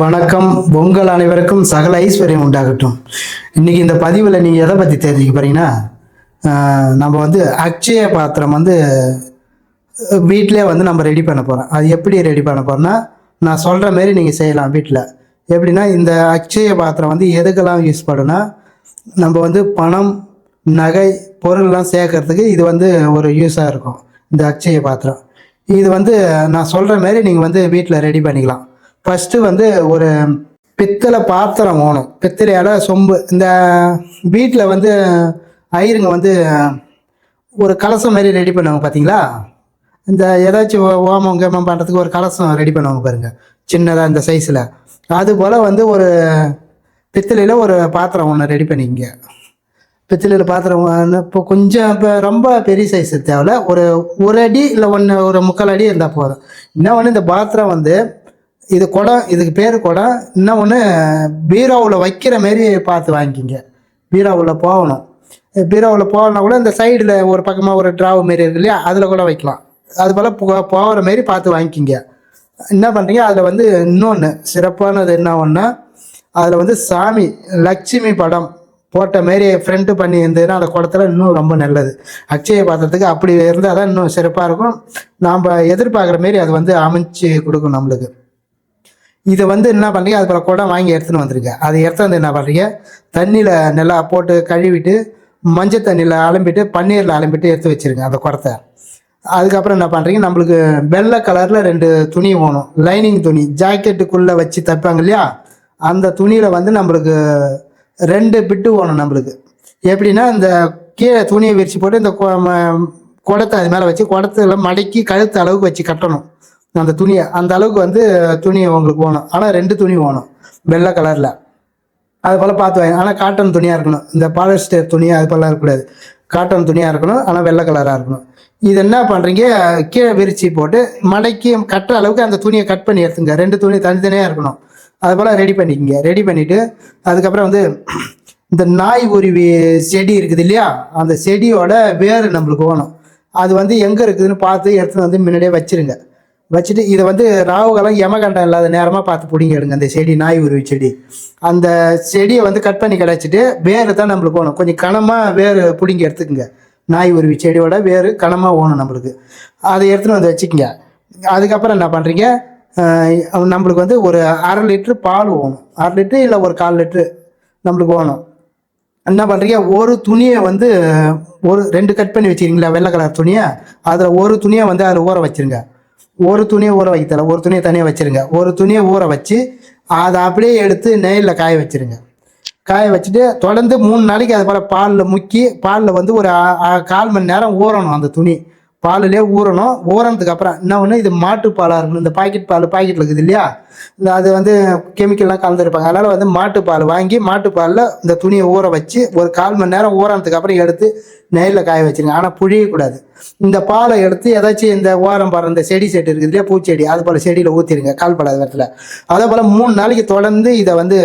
வணக்கம். உங்கள் அனைவருக்கும் சகல ஐஸ்வர்யம் உண்டாகட்டும். இன்னைக்கு இந்த பதிவில் நீங்கள் எதை பற்றி தெரிஞ்சுக்க போறீங்கன்னா நம்ம வந்து அக்ஷய பாத்திரம் வந்து வீட்டிலே வந்து நம்ம ரெடி பண்ண போகிறோம் அது எப்படி ரெடி பண்ண போகிறோம்னா நான் சொல்கிற மாரி நீங்கள் செய்யலாம் வீட்டில் எப்படின்னா இந்த அக்ஷய பாத்திரம் வந்து எதுக்கெல்லாம் யூஸ் பண்ணுன்னா நம்ம வந்து பணம் நகை பொருள்லாம் சேர்க்கறதுக்கு இது வந்து ஒரு யூஸாக இருக்கும் இந்த அக்ஷய பாத்திரம். இது வந்து நான் சொல்கிற மாதிரி நீங்கள் வந்து வீட்டில் ரெடி பண்ணிக்கலாம். ஃபஸ்ட்டு வந்து ஒரு பித்தளை பாத்திரம் வேணும். பித்தளையால் சொம்பு. இந்த வீட்டில் வந்து ஐயருங்க வந்து ஒரு கலசம் மாதிரி ரெடி பண்ணுவாங்க பார்த்தீங்களா இந்த ஏதாச்சும் ஓமம் கேமம் பண்ணுறதுக்கு ஒரு கலசம் ரெடி பண்ணுவாங்க பாருங்க. சின்னதாக இந்த சைஸில் அதுபோல் வந்து ஒரு பித்தளையில் ஒரு பாத்திரம் ஒன்று ரெடி பண்ணிக்கங்க. பித்தளையில் பாத்திரம் இப்போ கொஞ்சம் இப்போ ரொம்ப பெரிய சைஸ் தேவையில்ல. ஒரு ஒரு அடி இல்லை ஒன்று ஒரு முக்கால் அடி இருந்தால் போதும். இன்னும் ஒன்று இந்த பாத்திரம் வந்து இது குடம் இதுக்கு பேர் குடம் இன்னும் ஒன்று பீரோவில் வைக்கிற மாரி பார்த்து வாங்கிக்கிங்க. பீரோவில் போகணும். பீரோவில் போகணும்னா கூட இந்த சைடில் ஒரு பக்கமாக ஒரு ட்ராவு மாரி இருக்கு இல்லையா? அதில் கூட வைக்கலாம். அது போல் போகிற மாரி பார்த்து வாங்கிக்கிங்க. என்ன பண்ணுறீங்க அதில் வந்து இன்னொன்று சிறப்பானது என்ன ஒன்றா அதில் வந்து சாமி லட்சுமி படம் போட்ட மாரி ஃப்ரெண்டு பண்ணி இருந்ததுன்னா அந்த குடத்தில் இன்னும் ரொம்ப நல்லது. அக்ஷய பாத்திரத்துக்கு அப்படி இருந்தால் தான் இன்னும் சிறப்பாக இருக்கும். நாம் எதிர்பார்க்குற மாரி அது வந்து அமைச்சு கொடுக்கும் நம்மளுக்கு. இதை வந்து என்ன பண்ணுறீங்க அது போல் குடம் வாங்கி எடுத்துன்னு வந்துருங்க அதை எடுத்து வந்து என்ன பண்ணுறீங்க தண்ணியில் நல்லா போட்டு கழுவிட்டு மஞ்சள் தண்ணியில் அலம்பிட்டு பன்னீரில் அலம்பிட்டு எடுத்து வச்சிருங்க அந்த குடத்தை. அதுக்கப்புறம் என்ன பண்ணுறீங்க நம்மளுக்கு வெள்ளை கலரில் ரெண்டு துணி வேணும். லைனிங் துணி. ஜாக்கெட்டுக்குள்ளே வச்சு தைப்பாங்க இல்லையா? அந்த துணியில் வந்து நம்மளுக்கு ரெண்டு பிட்டு வேணும் நம்மளுக்கு. எப்படின்னா இந்த கீழே துணியை விரிச்சு போட்டு இந்த ம- குடத்தை அது மேலே வச்சு குடத்துல மடக்கி கழுத்து அளவுக்கு வச்சு கட்டணும். அந்த துணியை அந்த அளவுக்கு வந்து துணி உங்களுக்கு வேணும். ஆனால் ரெண்டு துணி வேணும். வெள்ளை கலரில். அது போல் பார்த்து வாங்க. ஆனால் காட்டன் துணியாக இருக்கணும். இந்த பாலிஸ்டர் துணி அது போலாம் இருக்கக்கூடாது. காட்டன் துணியாக இருக்கணும். ஆனால் வெள்ளை கலராக இருக்கணும். இது என்ன பண்ணுறீங்க கீழே விரிச்சு போட்டு மடக்கி கட்டுற அளவுக்கு அந்த துணியை கட் பண்ணி எடுத்துங்க. ரெண்டு துணி தனித்தனியாக இருக்கணும். அது போல் ரெடி பண்ணிக்கங்க. ரெடி பண்ணிவிட்டு அதுக்கப்புறம் வந்து இந்த நாய் உருவி செடி இருக்குது இல்லையா? அந்த செடியோட வேர் நம்மளுக்கு வேணும். அது வந்து எங்கே இருக்குதுன்னு பார்த்து எடுத்துன்னு வந்து முன்னாடியே வச்சிருங்க. வச்சுட்டு இதை வந்து ராவுகாலம் யமகண்டம் இல்லாத நேரமாக பார்த்து பிடிங்க எடுங்க. அந்த செடி நாய் உருவி செடி. அந்த செடியை வந்து கட் பண்ணி கிடச்சிட்டு வேறு தான் நம்மளுக்கு போகணும் கொஞ்சம் கனமாக வேறு பிடிங்கி எடுத்துக்கோங்க. நாய் உருவி செடியோட வேறு கனமாக ஓணும் நம்மளுக்கு. அதை எடுத்துன்னு வந்து வச்சுக்கோங்க. அதுக்கப்புறம் என்ன பண்ணுறீங்க நம்மளுக்கு வந்து ஒரு அரை லிட்ரு பால் ஓணும். அரை லிட்ரு இல்லை ஒரு கால் லிட்ரு நம்மளுக்கு ஓணும். என்ன பண்ணுறீங்க ஒரு துணியை வந்து ஒரு ரெண்டு கட் பண்ணி வச்சுக்கிறீங்களா? வெள்ளை கலர் துணியை. அதில் ஒரு துணியை வந்து அதில் ஊற வச்சிருங்க. ஒரு துணியை ஊற வைக்கல ஒரு துணியை தனியாக வச்சுருங்க. ஒரு துணியை ஊற வச்சு அதை அப்படியே எடுத்து நெய்லில் காய வச்சிருங்க. காய வச்சுட்டு தொடர்ந்து மூணு நாளைக்கு அது போல் பாலில் முக்கி பாலில் வந்து ஒரு கால் மணி நேரம் ஊறணும் அந்த துணி. பாலிலே ஊறணும். ஊறினதுக்கு அப்புறம் என்ன ஒன்று இது மாட்டு பாலாக இருக்கணும். இந்த பாக்கெட் பால் பாக்கெட்டில் இருக்குது இல்லையா? இந்த அது வந்து கெமிக்கல்லாம் கலந்துருப்பாங்க. அதனால் வந்து மாட்டுப்பால் வாங்கி மாட்டுப்பாலில் இந்த துணியை ஊற வச்சு ஒரு கால் மணி நேரம் ஊறினதுக்கு அப்புறம் எடுத்து நெய்லில் காய வச்சிருங்க. ஆனால் புழியக்கூடாது இந்த பாலை எடுத்து ஏதாச்சும் இந்த ஓரம் பாரு இந்த செடி செட்டு இருக்குது இல்லையா? பூச்செடி. அது போல் செடியில் ஊற்றிடுங்க கால் படாத இடத்துல அதே போல் மூணு நாளைக்கு தொடர்ந்து இதை வந்து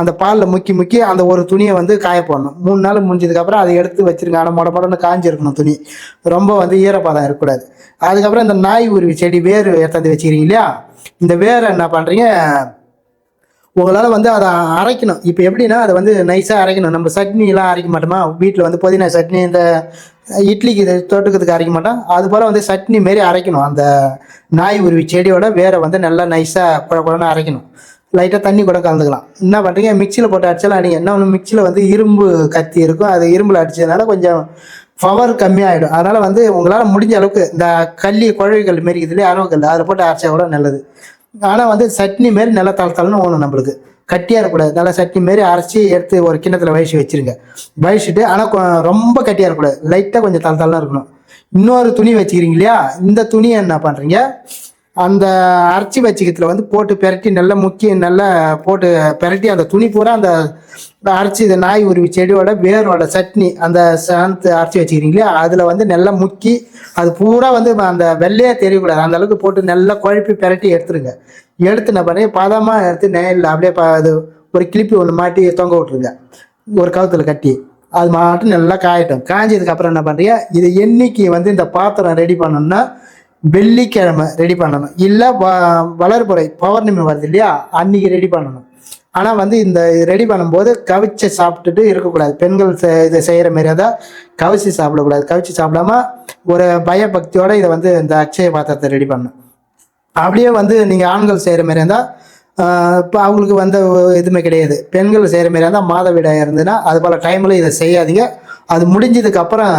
அந்த பாலில் முக்கி முக்கி அந்த ஒரு துணியை வந்து காய போடணும் மூணு நாள் முடிஞ்சதுக்கப்புறம் அதை எடுத்து வச்சிருங்க. ஆனால் மொட மொடன்னு காஞ்சிருக்கணும் துணி. ரொம்ப வந்து ஈரப்பதம் இருக்கக்கூடாது. அதுக்கப்புறம் இந்த நாய் உருவி செடி வேர் எடுத்தாந்து வச்சுக்கிறீங்க இல்லையா? இந்த வேரை என்ன பண்ணுறீங்க உங்களால் வந்து அதை அரைக்கணும். இப்போ எப்படின்னா அதை வந்து நைஸாக அரைக்கணும். நம்ம சட்னிலாம் அரைக்க மாட்டோமா? வீட்டில் வந்து புதினா சட்னி இந்த இட்லிக்கு இது தொட்டுக்கிறதுக்கு அரைக்க மாட்டோம். அது போல் வந்து சட்னி மாரி அரைக்கணும். அந்த நாய் உருவி செடியோட வேரை வந்து நல்லா நைஸாக குழ குழன்னு அரைக்கணும். லைட்டாக தண்ணி கூட கலந்துக்கலாம். என்ன பண்ணுறீங்க மிக்சியில் போட்டு அடிச்சாலும் அடிங்க என்ன ஒன்று மிக்சியில் வந்து இரும்பு கத்தி இருக்கும். அது இரும்பில் அடித்ததுனால கொஞ்சம் பவர் கம்மியாகிடும் அதனால் வந்து உங்களால் முடிஞ்ச அளவுக்கு இந்த கல்லி குழவிகள் மாரி இதுலேயே அரவு அதில் போட்டு அரைச்சா கூட நல்லது. ஆனால் வந்து சட்னி மாரி நல்லா தள ஓணும் நம்மளுக்கு. கட்டியாக இருக்கக்கூடாது. நல்லா சட்னி மாரி அரைச்சி எடுத்து ஒரு கிண்ணத்தில் வயசு வச்சிருங்க. வயசுட்டு ஆனால் ரொம்ப கட்டியாக இருக்கக்கூடாது. லைட்டாக கொஞ்சம் தள இருக்கணும். இன்னொரு துணி வச்சுக்கிறீங்க இல்லையா? இந்த துணியை என்ன பண்ணுறீங்க அந்த அரைச்சி வச்சுக்கிறதுல வந்து போட்டு பெரட்டி நல்லா முக்கி நல்லா போட்டு பெரட்டி அந்த துணி பூரா அந்த அரைச்சி இந்த நாய் உருவி செடியோட வேரோட சட்னி அந்த சாந்து அரைச்சி வச்சுக்கிறீங்களா அதில் வந்து நல்லா முக்கி அது பூரா வந்து அந்த வெள்ளையே தெரியக்கூடாது. அந்த அளவுக்கு போட்டு நல்லா குழப்பி பெரட்டி எடுத்துருங்க. எடுத்து என்ன பண்ணி பதமாக எடுத்து நேரில் அப்படியே அது ஒரு கிளிப்பி ஒன்று மாட்டி தொங்க விட்ருங்க ஒரு கவுத்தில் கட்டி. அது மாட்டும் நல்லா காயட்டும். காஞ்சதுக்கு அப்புறம் என்ன பண்ணுறீங்க இது என்னைக்கு வந்து இந்த பாத்திரம் ரெடி பண்ணணும்னா வெள்ளிக்கிழமை ரெடி பண்ணணும். இல்லை வ வளர்புறை பௌர்ணமி வருது இல்லையா? அன்னைக்கு ரெடி பண்ணணும். ஆனால் வந்து இந்த ரெடி பண்ணும்போது கவிச்சு சாப்பிட்டுட்டு இருக்கக்கூடாது. பெண்கள் இதை செய்கிற மாரி தான் கவிச்சு சாப்பிடக்கூடாது. கவிச்சு சாப்பிடாம ஒரு பயபக்தியோடு இதை வந்து இந்த அக்ஷய பாத்திரத்தை ரெடி பண்ணணும். அப்படியே வந்து நீங்கள் ஆண்கள் செய்கிற மாரி இருந்தால் இப்போ அவங்களுக்கு வந்து எதுவுமே கிடையாது. பெண்கள் செய்கிற மாரி இருந்தால் மாதவிடாய் இருந்ததுன்னா அது போல் டைமில் இதை செய்யாதீங்க. அது முடிஞ்சதுக்கு அப்புறம்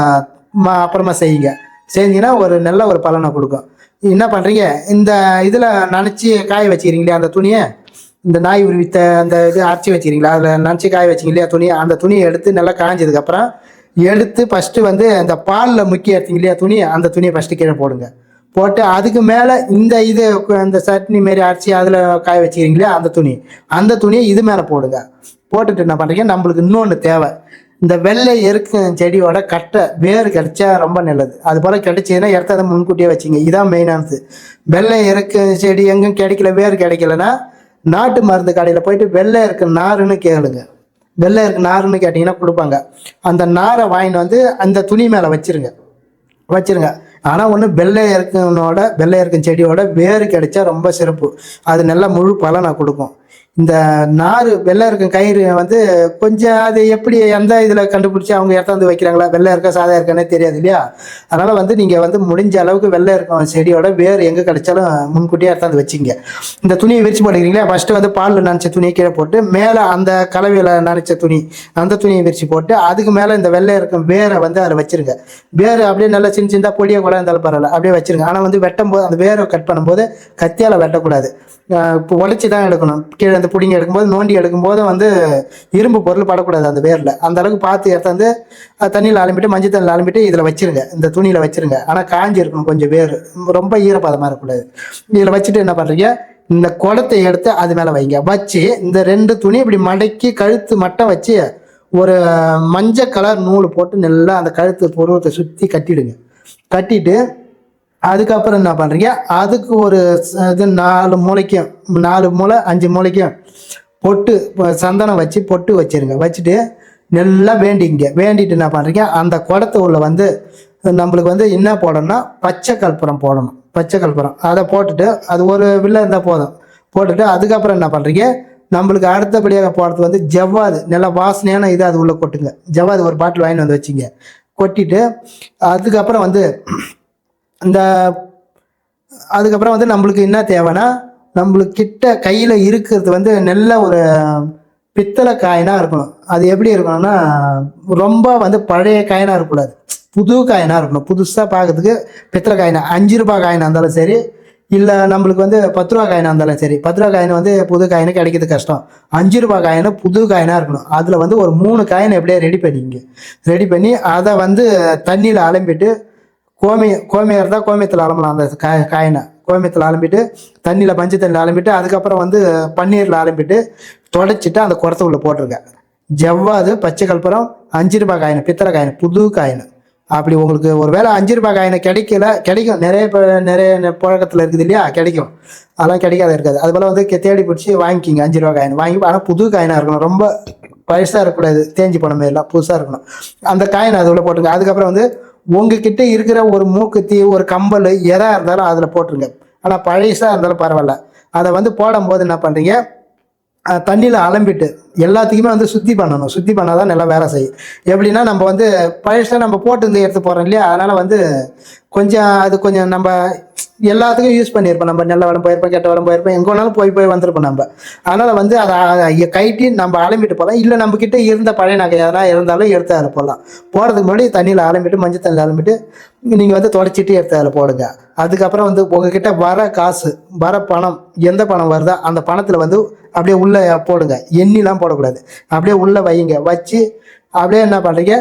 ம- அப்புறமா செய்யுங்க. செஞ்சீங்கன்னா ஒரு நல்ல ஒரு பலனை கொடுக்கும். என்ன பண்ணுறீங்க இந்த இதில் நனைச்சி காய வச்சுக்கிறீங்களே அந்த துணியை? இந்த நாய் உருவித்த அந்த இது அரைச்சி வச்சுக்கிறீங்களா? அதில் நினச்சி காய வச்சிங்க இல்லையா துணி அந்த துணியை எடுத்து நல்லா காய்ஞ்சதுக்கப்புறம் எடுத்து ஃபஸ்ட்டு வந்து அந்த பாலில் முக்கிய எடுத்தீங்க இல்லையா துணி அந்த துணியை ஃபஸ்ட்டு கீழே போடுங்க. போட்டு அதுக்கு மேலே இந்த இது அந்த சட்னி மாரி அரைச்சி அதில் காய வச்சுக்கிறீங்களே அந்த துணி. அந்த துணியை இது மேலே போடுங்க. போட்டுட்டு என்ன பண்ணுறீங்க நம்மளுக்கு இன்னொன்று தேவை. இந்த வெள்ளை எருக்கு செடியோட கட்டை வேர் கிடைச்சா ரொம்ப நல்லது. அது போல் கிடைச்சதுன்னா இடத்த முன்கூட்டியே வச்சிங்க. இதுதான் மெயினானது வெள்ளை எருக்கு செடி எங்கும் கிடைக்கல வேர் கிடைக்கலன்னா நாட்டு மருந்து கடையில் போயிட்டு வெள்ளை இருக்கு நாருன்னு கேளுங்க. வெள்ளை இருக்கு நாருன்னு கேட்டிங்கன்னா கொடுப்பாங்க. அந்த நாரை வாங்கிட்டு வந்து அந்த துணி மேலே வச்சிருங்க. வச்சிருங்க. ஆனால் ஒன்று வெள்ளை இருக்கனோட வெள்ளை இருக்கும் செடியோட வேர் கிடைச்சா ரொம்ப சிறப்பு. அது நல்ல முழு பலனை கொடுக்கும். இந்த நார் வெள்ளை இருக்கும் கயிறு வந்து கொஞ்சம் அது எப்படி எந்த இதில் கண்டுபிடிச்சி அவங்க இடத்தாந்து வைக்கிறாங்களா? வெள்ளை இருக்கா சாதா இருக்கானே தெரியாது இல்லையா? அதனால் வந்து நீங்கள் வந்து முடிஞ்ச அளவுக்கு வெள்ளை இருக்கும் செடியோட வேர் எங்கே கிடைச்சாலும் முன்கூட்டியே இடத்தாந்து வச்சிங்க. இந்த துணியை விரிச்சு போட்டுக்கிறீங்களா? ஃபஸ்ட்டு வந்து பாலில் நினச்ச துணியை கீழே போட்டு மேலே அந்த கலவையில் நனைச்ச துணி அந்த துணியை விரிச்சு போட்டு அதுக்கு மேலே இந்த வெள்ளை இருக்கும் வேரை வந்து அதில் வச்சிருங்க. வேர் அப்படியே நல்லா சின்ன சின்னதாக பொடியை கூட இருந்தாலும் பரவாயில்ல. அப்படியே வச்சிருங்க. ஆனால் வந்து வெட்டும் போது அந்த வேரை கட் பண்ணும்போது கத்தியால் வெட்டக்கூடாது. இப்போ உடச்சி தான் எடுக்கணும். கீழே அந்த பிடிங்கி எடுக்கும்போது நோண்டி எடுக்கும்போது வந்து இரும்பு பொருள் படக்கூடாது அந்த வேரில். அந்த அளவுக்கு பார்த்து எடுத்தாந்து தண்ணியில் அலம்பிட்டு மஞ்சள் தண்ணியில் அலம்பிட்டு இதில் வச்சிருங்க. இந்த துணியில் வச்சிருங்க. ஆனால் காஞ்சி இருக்கணும் கொஞ்சம் வேர். ரொம்ப ஈரப்பதமாக இருக்கக்கூடாது. இதில் வச்சுட்டு என்ன பண்ணுறீங்க இந்த குடத்தை எடுத்து அது மேலே வைங்க. வச்சு இந்த ரெண்டு துணி இப்படி மடக்கி கழுத்து மட்டும் வச்சு ஒரு மஞ்சள் கலர் நூல் போட்டு நல்லா அந்த கழுத்து புருவத்தை சுற்றி கட்டிடுங்க. கட்டிட்டு அதுக்கப்புறம் என்ன பண்ணுறீங்க அதுக்கு ஒரு இது நாலு மூளைக்கும் நாலு மூளை அஞ்சு மூளைக்கும் பொட்டு இப்போ சந்தனம் வச்சு பொட்டு வச்சிருங்க. வச்சுட்டு நல்லா வேண்டிங்க. வேண்டிட்டு என்ன பண்ணுறீங்க அந்த குடத்து உள்ள வந்து நம்மளுக்கு வந்து என்ன போடணும்னா பச்சை கற்பூரம் போடணும். பச்சை கற்பூரம். அதை போட்டுட்டு அது ஒரு வில்ல இருந்தால் போதும். போட்டுட்டு அதுக்கப்புறம் என்ன பண்ணுறீங்க நம்மளுக்கு அடுத்தபடியாக போடுறது வந்து ஜவ்வாது. நல்லா வாசனையான இது அது உள்ளே கொட்டுங்க. ஜவ்வாது ஒரு பாட்டில் வாங்கிட்டு வந்து வச்சிங்க. கொட்டிட்டு அதுக்கப்புறம் வந்து இந்த அதுக்கப்புறம் வந்து நம்மளுக்கு என்ன தேவைன்னா நம்மளுக்கு கிட்ட கையில் இருக்கிறது வந்து நல்ல ஒரு பித்தளை காயினாக இருக்கணும். அது எப்படி இருக்கணும்னா ரொம்ப வந்து பழைய காயினாக இருக்கக்கூடாது. புது காயினாக இருக்கணும். புதுசாக பார்க்கறதுக்கு பித்தளை காயினா அஞ்சு ரூபாய் காயினாக இருந்தாலும் சரி இல்லை நம்மளுக்கு வந்து பத்து ரூபா காயினாக இருந்தாலும் சரி பத்து ரூபா காயின் வந்து புது காயினு கிடைக்கிறது கஷ்டம். அஞ்சு ரூபா காயினு புது காயினாக இருக்கணும். அதில் வந்து ஒரு மூணு காயினை எப்படியே ரெடி பண்ணிங்க ரெடி பண்ணி அதை வந்து தண்ணியில் அலம்பிட்டு கோமி கோமியாக இருந்தால் கோமியத்தில் அலம்பலாம் அந்த காய் காயினை. கோமியத்தில் அலம்பிட்டு தண்ணியில் பஞ்சு தண்ணியில் அலம்பிட்டு அதுக்கப்புறம் வந்து பன்னீரில் அலம்பிட்டு தொடச்சிட்டு அந்த குடத்தை போட்டிருக்கேன். போட்டிருங்க ஜவ்வாது பச்சை கல்பரம் அஞ்சு ரூபாய் காயின் பித்தளை காயினு புது காயினு. அப்படி உங்களுக்கு ஒரு வேளை அஞ்சு ரூபாய் காயினை கிடைக்கல கிடைக்கும். நிறைய நிறைய புழக்கத்தில் இருக்குது இல்லையா? கிடைக்கும். அதெல்லாம் கிடைக்காத இருக்காது. அது போல் வந்து தேடி பிடிச்சி வாங்கிக்கிங்க அஞ்சு ரூபாய் காயின். வாங்கி ஆனால் புது காயினாக இருக்கணும். ரொம்ப பழசாக இருக்கக்கூடாது. தேஞ்சு போன எல்லாம் புதுசாக இருக்கணும். அந்த காயின் அது உள்ள போட்டுங்க அதுக்கப்புறம் வந்து உங்ககிட்ட இருக்கிற ஒரு மூக்குத்தி ஒரு கம்பல் எதா இருந்தாலும் அதில் போட்டுருங்க. ஆனால் பழசாக இருந்தாலும் பரவாயில்ல. அதை வந்து போடும்போது என்ன பண்ணுறீங்க தண்ணியில் அலம்பிட்டு எல்லாத்துக்குமே வந்து சுத்தி பண்ணணும். சுத்தி பண்ணால் தான் நல்லா வேலை செய்யும். எப்படின்னா நம்ம வந்து பழசாக நம்ம போட்டு இந்த எடுத்து போகிறோம் இல்லையா? அதனால் வந்து கொஞ்சம் அது கொஞ்சம் நம்ம எல்லாத்துக்கும் யூஸ் பண்ணியிருப்போம். நம்ம நல்ல வளம் போயிருப்போம் கெட்ட வளம் போயிருப்போம். எங்கே வேணாலும் போய் போய் வந்திருப்போம் நம்ம. அதனால் வந்து அதை கைட்டி நம்ம அலம்பிட்டு போகலாம் இல்லை நம்ம இருந்த பழைய நகை எதனா இருந்தாலும் எடுத்து அதில் போடலாம். போடுறதுக்கு முன்னாடி தண்ணியில் அலம்பிட்டு மஞ்சள் தண்ணியில் அலம்பிட்டு நீங்கள் வந்து தொடச்சிட்டு எடுத்து அதில் போடுங்க. அதுக்கப்புறம் வந்து உங்ககிட்ட வர காசு வர பணம் எந்த பணம் வருதோ அந்த பணத்தில் வந்து அப்படியே உள்ளே போடுங்க. எண்ணிலாம் போடக்கூடாது. அப்படியே உள்ளே வைங்க வச்சு அப்படியே என்ன பண்ணுறீங்க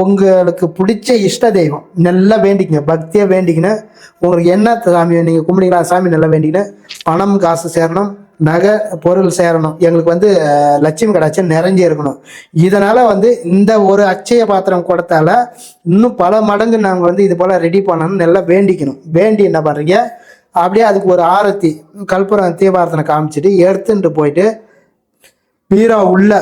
உங்களுக்கு பிடிச்ச இஷ்ட தெய்வம். நல்லா வேண்டிக்கங்க. பக்தியாக வேண்டிக்கின்னு உங்களுக்கு என்ன சாமி நீங்கள் கும்பிடுங்களா சாமி நல்லா வேண்டிக்கின்னு பணம் காசு சேரணும் நகை பொருள் சேரணும். எங்களுக்கு வந்து லட்சுமி கடாட்சம் நிறைஞ்சு இருக்கணும். இதனால் வந்து இந்த ஒரு அச்சய பாத்திரம் கொடுத்தால இன்னும் பல மடங்கு நாங்கள் வந்து இது போல் ரெடி பண்ணணும்னு நல்லா வேண்டிக்கணும். வேண்டி என்ன பண்ணுறீங்க அப்படியே அதுக்கு ஒரு ஆரத்தி கல்புரம் தீபாரத்தனை காமிச்சிட்டு எடுத்துட்டு போயிட்டு பீரா உள்ள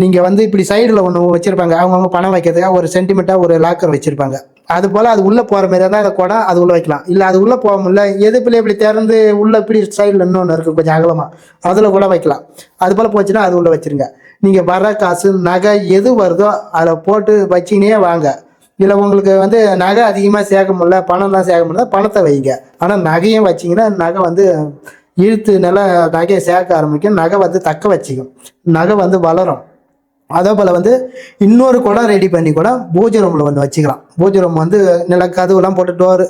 நீங்கள் வந்து இப்படி சைடில் ஒன்று வச்சுருப்பாங்க. அவங்கவுங்க பணம் வைக்கிறதுக்காக ஒரு சென்டிமெண்ட்டாக ஒரு லாக்கர் வச்சுருப்பாங்க. அது போல் அது உள்ளே போகிற மாதிரி தான் அதை குடம் அது உள்ளே வைக்கலாம். இல்லை அது உள்ளே போக முடியல. எதுப்புல இப்படி திறந்து உள்ளே இப்படி சைடில் இன்னொன்று இருக்குது கொஞ்சம் அகலமாக அதில் கூட வைக்கலாம். அது போல் போச்சுன்னா அது உள்ளே வச்சிருங்க. நீங்கள் வர காசு நகை எது வருதோ அதில் போட்டு வச்சிங்கனே வாங்க. இல்லை உங்களுக்கு வந்து நகை அதிகமாக சேர்க்க முடியல பணம்லாம் சேர்க்க முடியல பணத்தை வைங்க. ஆனால் நகையும் வச்சிங்கன்னா நகை வந்து இழுத்து நல்லா நகையை சேர்க்க ஆரம்பிக்கும். நகை வந்து தக்க வச்சுக்கும். நகை வந்து வளரும். அதே போல் வந்து இன்னொரு குடம் ரெடி பண்ணி கூட பூஜை ரூமில் வந்து வச்சுக்கலாம். பூஜை ரூம் வந்து நல்ல கதவுலாம் போட்டு டோரு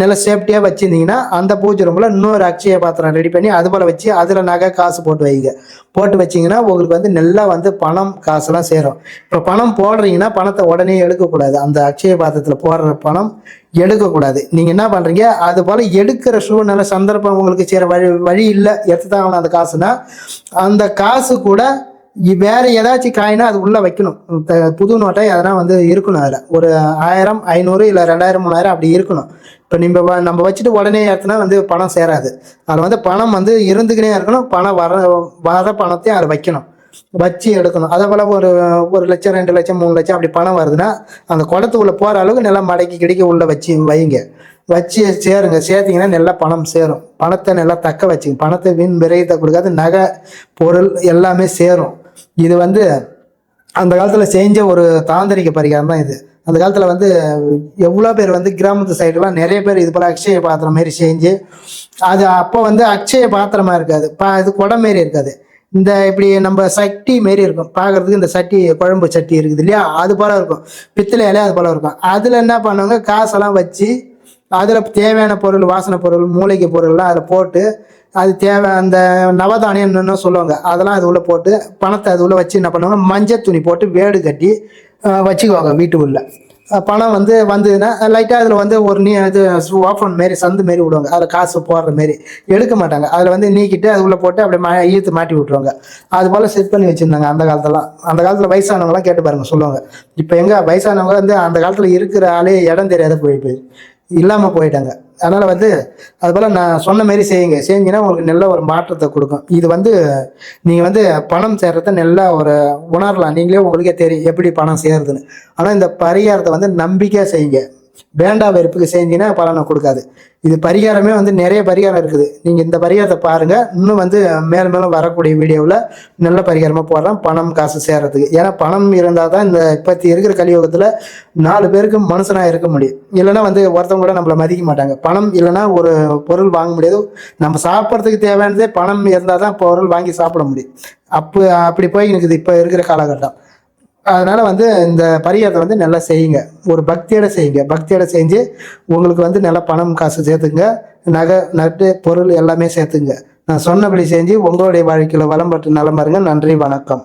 நல்ல சேஃப்டியாக வச்சுருந்தீங்கன்னா அந்த பூஜை ரூமில் இன்னொரு அக்ஷய பாத்திரம் ரெடி பண்ணி அது போல் வச்சு அதில் நகை காசு போட்டு வைங்க. போட்டு வச்சிங்கன்னா உங்களுக்கு வந்து நல்லா வந்து பணம் காசுலாம் சேரும். இப்போ பணம் போடுறீங்கன்னா பணத்தை உடனே எடுக்கக்கூடாது. அந்த அக்ஷய பாத்திரத்தில் போடுற பணம் எடுக்கக்கூடாது. நீங்கள் என்ன பண்ணுறீங்க அது போல் எடுக்கிற சூழ்நிலை சந்தர்ப்பம் உங்களுக்கு சேர வழி வழி இல்லை எடுத்து தான் ஆகணும் அந்த காசுனா அந்த காசு கூட வேற ஏதாச்சும் காயினா அது உள்ள வைக்கணும். த- புது நோட்டை அதெல்லாம் வந்து இருக்கணும் அதில். ஒரு ஆயிரம் ஐநூறு இல்லை ரெண்டாயிரம் மூணாயிரம் அப்படி இருக்கணும். இப்போ நம்ம வ- நம்ம வச்சுட்டு உடனே ஏற்றுனா வந்து பணம் சேராது. அதில் வந்து பணம் வந்து இருந்துக்கினே இருக்கணும். பணம் வர வர பணத்தையும் அதில் வைக்கணும். வச்சு எடுக்கணும். அதே போல் ஒரு ஒரு லட்சம் ரெண்டு லட்சம் மூணு லட்சம் அப்படி பணம் வருதுன்னா அந்த குடத்துக்குள்ளே போகிற அளவுக்கு நல்லா மடக்கி கிடைக்க உள்ள வச்சு வைங்க. வச்சு சேருங்க. சேர்த்தீங்கன்னா நல்லா பணம் சேரும். பணத்தை நல்லா தக்க வச்சுங்க. பணத்தை வீண் விரயத்தை கொடுக்காது. நகை பொருள் எல்லாமே சேரும். இது வந்து அந்த காலத்தில் செஞ்ச ஒரு தாந்திரிக பரிகாரம் தான் இது. அந்த காலத்தில் வந்து எவ்வளோ பேர் வந்து கிராமத்து சைடுலாம் நிறைய பேர் இது போல் அக்ஷய பாத்திரம் மாரி செஞ்சு அது அப்போ வந்து அக்ஷய பாத்திரமா இருக்காது. பா இது குடம் மாரி இருக்காது. இந்த இப்படி நம்ம சட்டி மாரி இருக்கும். பார்க்கறதுக்கு இந்த சட்டி குழம்பு சட்டி இருக்குது இல்லையா? அது போல இருக்கும். பித்தளை இலையா அது போல இருக்கும். அதில் என்ன பண்ணுவாங்க? காசெல்லாம் வச்சு அதில் தேவையான பொருள் வாசனை பொருள் மூலிகை பொருள்லாம் அதில் போட்டு அது தேவை அந்த நவதானியம் என்னென்ன சொல்லுவாங்க. அதெல்லாம் அது உள்ளே போட்டு பணத்தை அது உள்ளே வச்சு என்ன பண்ணுவாங்க? மஞ்சள் துணி போட்டு வேடு கட்டி வச்சுக்குவாங்க வச்சுக்குவாங்க வீட்டுக்குள்ளே பணம் வந்து வந்ததுன்னா லைட்டாக அதில் வந்து ஒரு நீ இது ஓப்பன் மாரி சந்து மாரி விடுவாங்க. அதில் காசு போடுற மாரி. எடுக்க மாட்டாங்க. அதில் வந்து நீக்கிட்டு அது உள்ளே போட்டு அப்படியே மா ஈர்த்து மாட்டி விட்ருவாங்க அது போல் செட் பண்ணி வச்சுருந்தாங்க அந்த காலத்தெல்லாம். அந்த காலத்தில் வயசானவங்களாம் கேட்டு பாருங்க சொல்லுவாங்க. இப்போ எங்கே வயசானவங்க வந்து அந்த காலத்தில் இருக்கிற ஆளே இடம் தெரியாத போய் போய் இல்லாமல் போயிட்டாங்க. அதனால் வந்து அதுபோல் நான் சொன்ன மாரி செய்யுங்க. செஞ்சீங்கன்னா உங்களுக்கு நல்ல ஒரு மாற்றத்தை கொடுக்கும். இது வந்து நீங்கள் வந்து பணம் சேர்றத நல்லா ஒரு உணரலாம். நீங்களே உங்களுக்கே தெரியும் எப்படி பணம் சேருதுன்னு ஆனால் இந்த பரிகாரத்தை வந்து நம்பிக்கையாக செய்யுங்க. வேண்டா வெறுப்புக்கு செஞ்சீங்கன்னா பலனை கொடுக்காது. இது பரிகாரமே வந்து நிறைய பரிகாரம் இருக்குது. நீங்கள் இந்த பரிகாரத்தை பாருங்கள் இன்னும் வந்து மேலும் மேலும் வரக்கூடிய வீடியோவில் நல்ல பரிகாரமாக போடுறேன் பணம் காசு சேர்கிறதுக்கு ஏன்னா பணம் இருந்தால் தான் இந்த இப்பத்தி இருக்கிற கலியுகத்தில் நாலு பேருக்கு மனுஷனாக இருக்க முடியும். இல்லைன்னா வந்து ஒருத்தவங்க கூட நம்மளை மதிக்க மாட்டாங்க. பணம் இல்லைன்னா ஒரு பொருள் வாங்க முடியாது. நம்ம சாப்பிட்றதுக்கு தேவையானதே பணம் இருந்தால் தான் பொருள் வாங்கி சாப்பிட முடியும். அப்போ அப்படி போய் இருக்குது இப்போ இருக்கிற காலகட்டம். அதனால வந்து இந்த பரிகாரத்தை வந்து நல்லா செய்யுங்க. ஒரு பக்தியோட செய்யுங்க. பக்தியோட செஞ்சு உங்களுக்கு வந்து நல்லா பணம் காசு சேர்த்துங்க நகை நட்டு பொருள் எல்லாமே சேர்த்துங்க நான் சொன்னபடி செஞ்சு உங்களுடைய வாழ்க்கையில் வளம் பெற்று நலம் பாருங்க. நன்றி வணக்கம்.